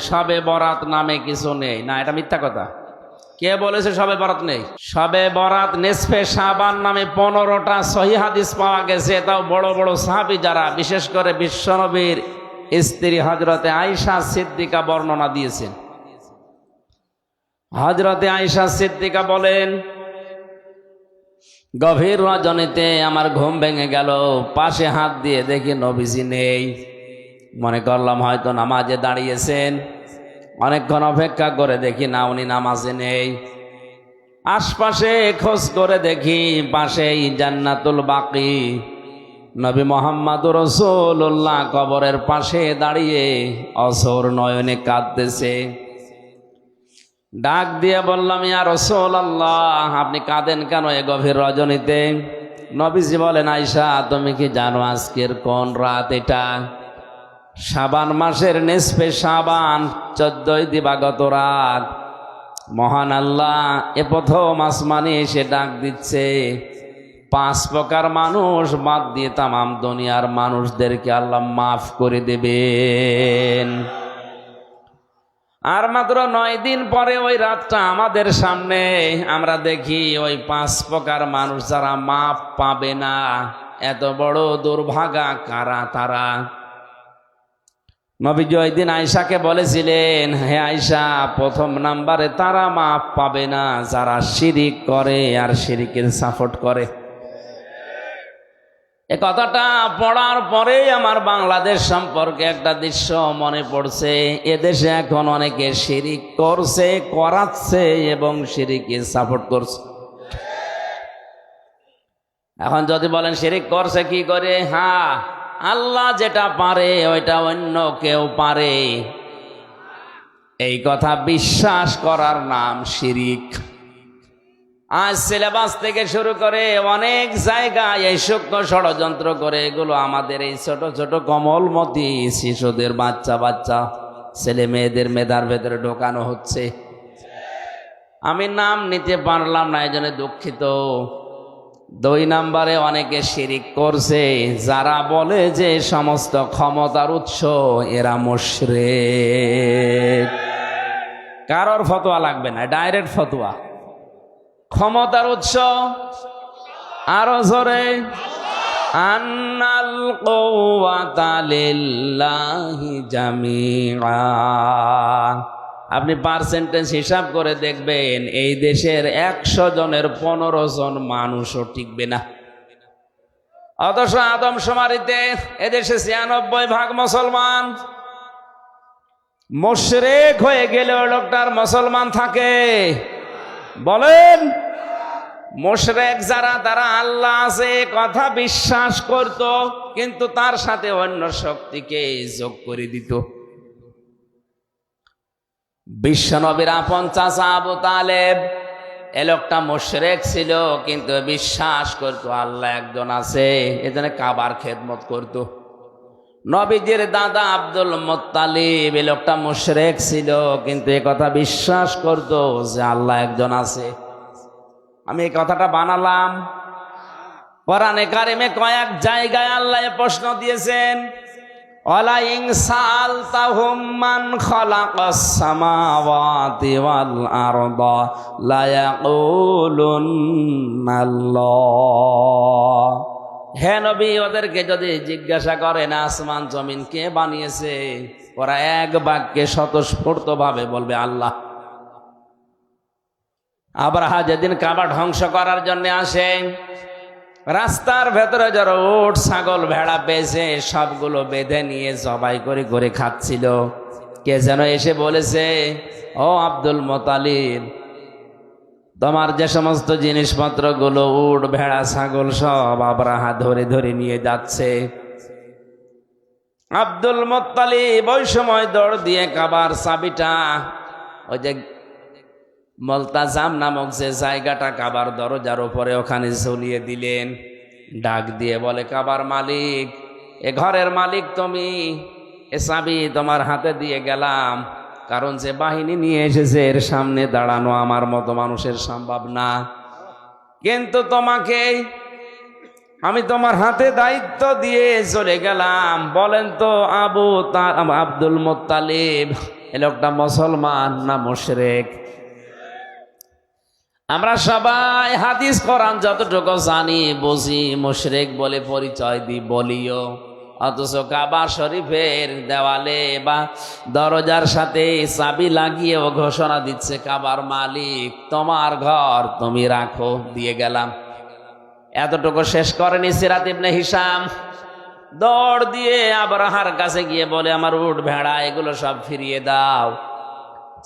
সবে বরাত নামে কিছু নেই। না, এটা মিথ্যা কথা। কে বলেছে সবে বরাত নেই? সবে বরাত নেসফে সাবান নামে পনেরোটা সহি হাদিস পাওয়া গেছে। তাও বড় বড় সাহাবি যারা, বিশেষ করে বিশ্বনবীর স্ত্রী হজরতে আয়সা সিদ্দিকা বর্ণনা দিয়েছেন। হজরতে আয়সা সিদ্দিকা বলেন, গভীর রজনীতে আমার ঘুম ভেঙে গেল। পাশে হাত দিয়ে দেখি নবীজি নেই। মনে করলাম হয়তো নামাজে দাঁড়িয়েছেন। অনেকক্ষণ অপেক্ষা করে দেখি না, উনি নামাজে নেই। আশপাশে খোঁজ করে দেখি পাশেই জান্নাতুল বাকি। নবী মোহাম্মদ রসুল্লাহ কবরের পাশে দাঁড়িয়ে অসর নয়নে কাঁদতেছে। ডাক দিয়ে বললাম, ইয়া রসুল আল্লাহ আপনি কাঁদেন কেন এ গভীর রজনীতে? নবীজি বলেন আইসা তুমি কি জানো আজকের কোন রাত এটা? সাবান মাসের নেসপে সাবান চোদ্দই দিবাগত রাত। মহান আল্লাহ এ প্রথম আসমানে এসে ডাক দিচ্ছে, পাঁচ প্রকার মানুষ বাদ দিয়ে তামাম দুনিয়ার মানুষদেরকে আল্লাহ মাফ করে দেবেন। আর মাত্র নয় দিন পরে ওই রাতটা আমাদের সামনে, আমরা দেখি ওই পাঁচ প্রকার মানুষ যারা মাফ পাবে না, এত বড় দুর্ভাগা কারা তারা? নবীজি ওই দিন আয়সাকে বলেছিলেন, হে আয়সা প্রথম নাম্বারে তারা মাপ পাবে না, যারা শিরিক করে আর শিরিকের সাপোর্ট করে। এ কথাটা পড়ার পরেই আমার বাংলাদেশ সম্পর্কে একটা দৃশ্য মনে পড়ছে। এদেশে এখন অনেকে শিরিক করছে, করাচ্ছে এবং শিরিকে সাপোর্ট করছে। এখন যদি বলেন, শিরিক করছে কি করে? হ্যাঁ আল্লাহ যেটা পারে, ওইটা অন্য কেউ পারে। এই কথা বিশ্বাস করার নাম শিরিক। আজ সিলেবাস থেকে শুরু করে অনেক জায়গায় এই সূক্ষ্ম ষড়যন্ত্র করে এগুলো আমাদের এই ছোট ছোট কমলমতি শিশুদের বাচ্চা বাচ্চা, ছেলে মেয়েদের মেধার ভেতরে ঢোকানো হচ্ছে। আমি নাম নিতে পারলাম না এই জন্য দুঃখিত। দুই নাম্বারে অনেকে শিরিক করছে, যারা বলে যে সমস্ত ক্ষমতার উৎস এরা মুশরে কারোর ফতোয়া লাগবে না, ডাইরেক্ট ফতোয়া। ক্ষমতার উৎস আরও জোরে। আন্নাল কওয়াতা লিল্লাহি জামিআ। আপনি পার্সেন্টেজ হিসাব করে দেখবেন, এই দেশের একশো জনের পনেরো জন মানুষও টিকবে না। অথচ আদমশুমারিতে এদেশে ছিয়ানব্বই ভাগ মুসলমান। মোশরেক হয়ে গেলেও লোকটার মুসলমান থাকে। বলেন, মোশরেক যারা, তারা আল্লাহ আছে কথা বিশ্বাস করত, কিন্তু তার সাথে অন্য শক্তিকে যোগ করে দিত। বিশ্বনবীর আপন চাচা আবু তালেব। এ লোকটা মোশরেক ছিল, কিন্তু বিশ্বাস করত আল্লাহ একজন আছে, এজন্য কাবার খেদমত করত। নবীজির দাদা আব্দুল মোত্তালিব, এ লোকটা মুশরেক ছিল, কিন্তু এ কথা বিশ্বাস করত যে আল্লাহ একজন আছে। আমি এই কথাটা বানালাম। কোরআনে কারিমে কয়েক জায়গায় আল্লাহ প্রশ্ন দিয়েছেন মান হে নবী, ওদেরকে যদি জিজ্ঞাসা করেন আসমান, জমিন কে বানিয়েছে? ওরা এক বাক্যে স্বতঃস্ফূর্ত ভাবে বলবে, আল্লাহ। আবরাহা যেদিন কাবা ধ্বংস করার জন্য আসে রাস্তার ভেতরে যারা ওট, ছাগল, ভেড়া পেয়েছে সবগুলো বেঁধে নিয়ে জবাই করে করে খাচ্ছিল। কে যেন এসে বলেছে, ও আব্দুল মোতালিব, তোমার যে সমস্ত জিনিসপত্রগুলো, উট, ভেড়া, ছাগল সব আবরাহা ধরে ধরে নিয়ে যাচ্ছে। আব্দুল মোত্তালিব ওই সময় দৌড় দিয়ে কাবার চাবিটা, ওই যে মলতাজাম নামক যে জায়গাটা কাবার দরজার উপরে ওখানে ঝুলিয়ে দিলেন, ডাক দিয়ে বলে, কাবার মালিক, এ ঘরের মালিক তুমি, এ চাবি তোমার হাতে দিয়ে গেলাম, কারণ যে বাহিনী নিয়ে এসেছে এর সামনে দাঁড়ানো আমার মতো মানুষের সম্ভব না। কিন্তু তোমাকে আমি তোমার হাতে দায়িত্ব দিয়ে চলে গেলাম। বলেন তো, আবু আব্দুল মোত্তালিব, এ লোকটা মুসলমান না মুশরেক? আমরা সবাই হাদিস, কোরআন যতটুকু জানি, বুঝি, মুশরেক বলে পরিচয় দিই, বলিও। অথচ কাবা শরীফের দেওয়ালে বা দরজার সাথে চাবি লাগিয়ে ও ঘোষণা দিচ্ছে, কাবার মালিক, তোমার ঘর তুমি রাখো, দিয়ে গেলাম। এতটুকু শেষ করেনি সিরাত ইবনে হিসাম দৌড় দিয়ে আবরাহার কাছে গিয়ে বলে, আমার উঠ ভেড়া, এগুলো সব ফিরিয়ে দাও।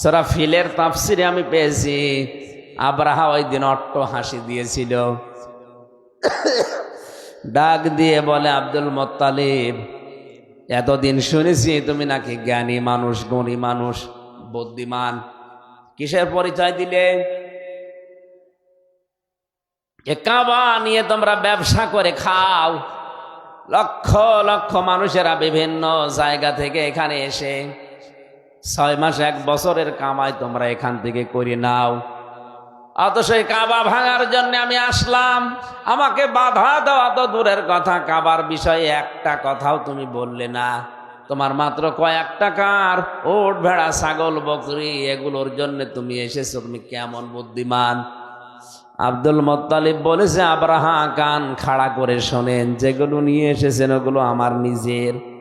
সারা ফিলের তাফসিরে আমি পেয়েছি। আবরাহা ওই দিন অট্ট হাসি দিয়েছিল। ডাক দিয়ে বলে, আব্দুল মোত্তালিব, এতদিন শুনেছি তুমি নাকি জ্ঞানী মানুষ, গুণী মানুষ, বুদ্ধিমান। কিসের পরিচয় দিলে? কাবা নিয়ে তোমরা ব্যবসা করে খাও। লক্ষ লক্ষ মানুষেরা বিভিন্ন জায়গা থেকে এখানে এসে ছয় মাস এক বছরের কামাই তোমরা এখান থেকে করে নাও। অথচ কাবা ভাঙার জন্য আমি আসলাম। আমাকে বাধা দেওয়া তো দূরের কথা, কাবার বিষয়ে একটা কথাও তুমি বললে না। তোমার মাত্র কয়েক টাকার ওট, ভেড়া, ছাগল, বকরি, এগুলোর জন্য তুমি এসেছ, তুমি কেমন বুদ্ধিমান? আব্দুল মোত্তালিব বলেছে, আবরাহা কান খাড়া করে শোনেন, যেগুলো নিয়ে এসেছেন ওগুলো আমার নিজের।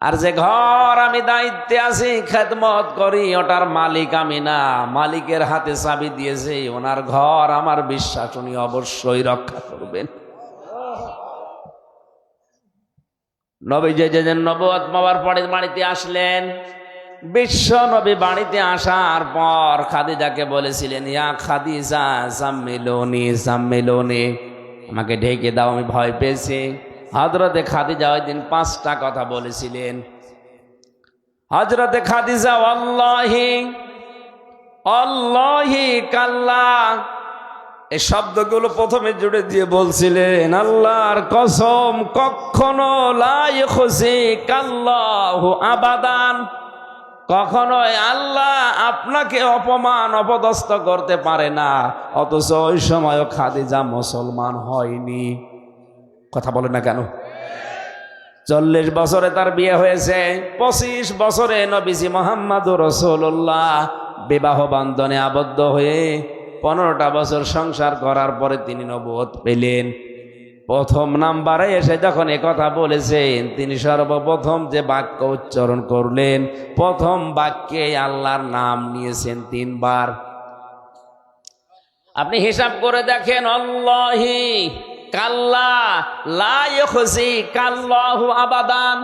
আর যে ঘর আমি দায়িত্বে আছি, খেদমত করি, ওটার মালিক আমি না। মালিকের হাতে চাবি দিয়েছে, ওনার ঘর আমার বিশ্বাস, উনি অবশ্যই রক্ষা করবেন। নবী যে যে নবত বাবার পরে বাড়িতে আসলেন, বিশ্ব নবী বাড়িতে আসার পর খাদিজাকে বলেছিলেন, ইয়া খাদিজা সাম্মিলনি সাম্মিলনি আমাকে ঢেকে দাও, আমি ভয় পেয়েছি। হজরতে খাদিজা ওই দিন পাঁচটা কথা বলেছিলেন। হজরতে খাদিজা অল্লাহি অল্লাহি কাল্লা। এই শব্দগুলো প্রথমে জুড়ে দিয়ে বলছিলেন, আল্লাহর কসম কখনো আবাদান। কখনোই আল্লাহ আপনাকে অপমান অপদস্থ করতে পারে না, অথচ ওই সময় খাদিজা মুসলমান হয়নি। কথা বলে না কেন? চল্লিশ বছরে তার বিয়ে হয়েছে, পঁচিশ বছরে নবীজি মোহাম্মদ রসুল্লাহ বিবাহ বান্ধনে আবদ্ধ হয়ে পনেরোটা বছর সংসার করার পরে তিনি নবোধ পেলেন। প্রথম নাম্বারে এসে যখন কথা বলেছেন, তিনি সর্বপ্রথম যে বাক্য উচ্চারণ করলেন, প্রথম বাক্যে আল্লাহর নাম নিয়েছেন তিনবার। আপনি হিসাব করে দেখেন অল্লাহি কাল্লা কাল্লাহু আবাদান।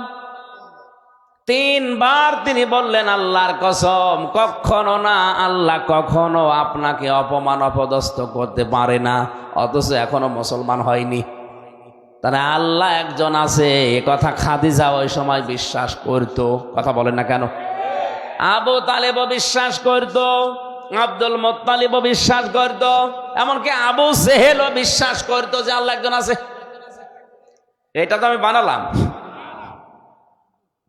তিনবার তিনি বললেন, আল্লাহর কসম, কখনো না, আল্লাহ কখনো আপনাকে অপমান অপদস্থ করতে পারে না, অথচ এখনও মুসলমান হয়নি। তারা আল্লাহ একজন আছে, এ কথা খাদিজা ওই সময় বিশ্বাস করতো। কথা বলেন না কেন? আবু তালেব বিশ্বাস করত। আব্দুল মোত্তালিব বিশ্বাস করত, এমনকি আবু সেহেলও বিশ্বাস করত যে আল্লাহ একজন আছে। এটা তো আমি বানালাম।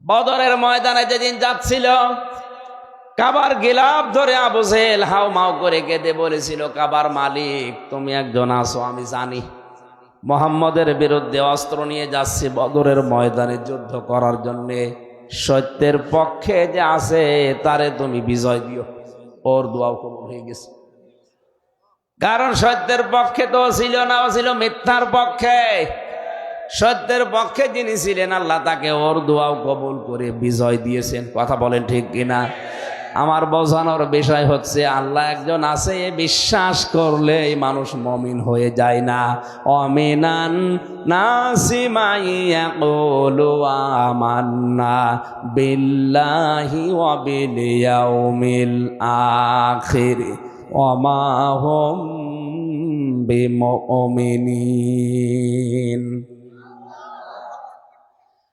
বদরের ময়দানে যেদিন যাচ্ছিল, কাবার গিলাপ ধরে আবু সেহেল হাও মাও করে কেঁদে বলেছিল, কাবার মালিক, তুমি একজন আছো, আমি জানি। মোহাম্মদের বিরুদ্ধে অস্ত্র নিয়ে যাচ্ছি বদরের ময়দানে যুদ্ধ করার জন্যে। সত্যের পক্ষে যে আছে, তারে তুমি বিজয় দিও। ওর দোয়াও কবুল হয়ে গেছে। কারণ সত্যের পক্ষে তো ছিল না ছিল মিথ্যার পক্ষে। সত্যের পক্ষে যিনি ছিলেন, আল্লাহ তাকে ওর দোয়াও কবুল করে বিজয় দিয়েছেন। কথা বলেন ঠিক কিনা? আমার বোঝানোর বিষয় হচ্ছে, আল্লাহ একজন আছে, বিশ্বাস করলে মানুষ মমিন হয়ে যায় না। অমিনান আমান্না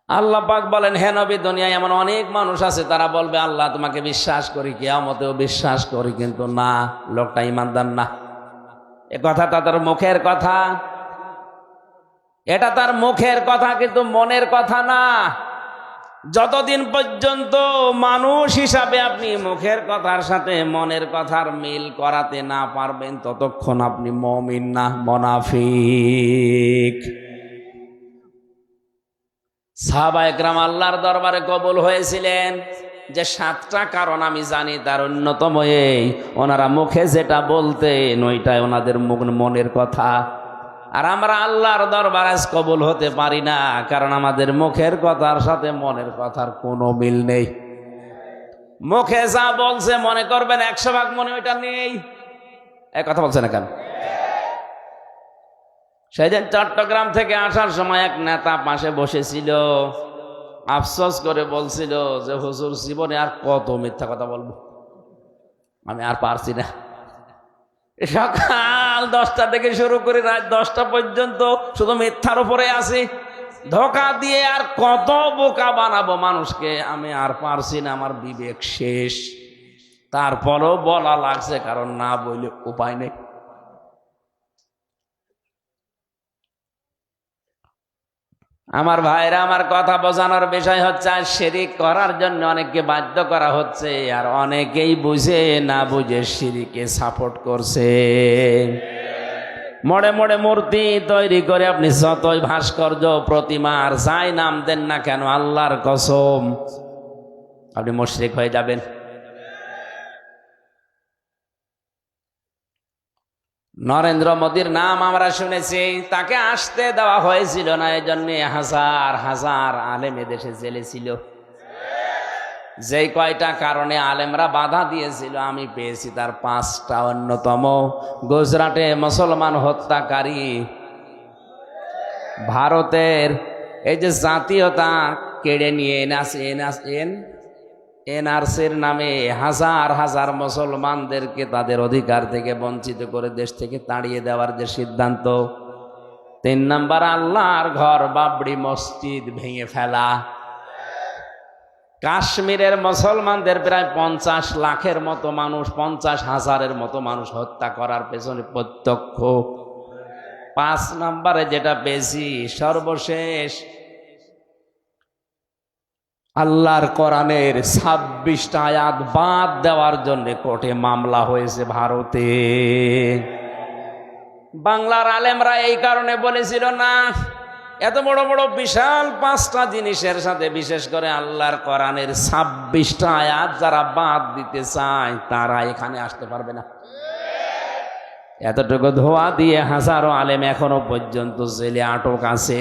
আল্লাহ পাক বলেন, হে নবী, দুনিয়ায় এমন অনেক মানুষ আছে, তারা বলবে, আল্লাহ তোমাকে বিশ্বাস করি, কেয়ামতেও বিশ্বাস করি, কিন্তু না, লোকটা ইমানদার না। এ কথাটা তার মুখের কথা। এটা তার মুখের কথা, কিন্তু মনের কথা না। যতদিন পর্যন্ত মানুষ হিসাবে আপনি মুখের কথার সাথে মনের কথার মিল করাতে না পারবেন, ততক্ষণ আপনি মমিন না, মনাফিক। সাহাবা একরাম আল্লাহর দরবারে কবুল হয়েছিলেন যে সাতটা কারণ আমি জানি তার অন্যতম এই। ওনারা মুখে যেটা বলতেন ওইটাই ওনাদের মুখ মনের কথা। আর আমরা আল্লাহর দরবার আজ কবুল হতে পারি না, কারণ আমাদের মুখের কথার সাথে মনের কথার কোনো মিল নেই। মুখে যা বলছে মনে করবেন, একশো ভাগ মনে ওইটা নেই। এক কথা বলছে না কেন? সেদিন চট্টগ্রাম থেকে আসার সময় এক নেতা পাশে বসেছিল, আফসোস করে বলছিল যে, হুজুর, জীবনে আর কত মিথ্যা কথা বলব? আমি আর পারছি না। সকাল দশটা থেকে শুরু করে রাত দশটা পর্যন্ত শুধু মিথ্যার উপরে আছি। ধোকা দিয়ে আর কত বোকা বানাবো মানুষকে, আমি আর পারছি না, আমার বিবেক শেষ। তারপরেও বলা লাগছে, কারণ না বলে উপায় নেই। আমার ভাইরা, আমার কথা বোঝানোর বিষয় হচ্ছে, আর শিরিক করার জন্য অনেককে বাধ্য করা হচ্ছে, আর অনেকেই বুঝে না বুঝে শিরিকে সাপোর্ট করছে। মোড়ে মোড়ে মূর্তি তৈরি করে আপনি যতই ভাস্কর্য প্রতিমার যাই নাম দেন না কেন, আল্লাহর কসম, আপনি মুশরিক হয়ে যাবেন। নরেন্দ্র মোদীর নাম আমরা শুনেছি, তাকে আসতে দেওয়া হয়েছিল না এই জন্য হাজার হাজার আলেম এদেশে জেলে ছিল। যেই কয়টা কারণে আলেমরা বাধা দিয়েছিল, আমি পেয়েছি তার পাঁচটা অন্যতম। গুজরাটে মুসলমান হত্যাকারী ভারতের এই যে জাতীয়তা কেড়ে নিয়ে এনআস এনআস এন এনআরসির নামে হাজার হাজার মুসলমানদেরকে তাদের অধিকার থেকে বঞ্চিত করে দেশ থেকে তাড়িয়ে দেওয়ার যে সিদ্ধান্ত, তিন নাম্বার আল্লাহর ঘর বাবরি মসজিদ ভেঙে ফেলা। কাশ্মীরের মুসলমানদের প্রায় পঞ্চাশ লাখের মতো মানুষ, পঞ্চাশ হাজারের মতো মানুষ হত্যা করার পেছনে প্রত্যক্ষ। পাঁচ নম্বরে যেটা বেশি, সর্বশেষ আল্লাহর কোরআনের ছাব্বিশটা আয়াত বাদ দেওয়ার জন্য কোর্টে মামলা হয়েছে ভারতে। বাংলার আলেমরা এই কারণে বলেছিল, না, এত বড় বড় বিশাল পাঁচটা জিনিসের সাথে বিশেষ করে আল্লাহর কোরআনের ছাব্বিশটা আয়াত যারা বাদ দিতে চায়, তারা এখানে আসতে পারবে না। এতটুকু ধোয়া দিয়ে হাজারো আলেম এখনও পর্যন্ত জেলে আটক আছে।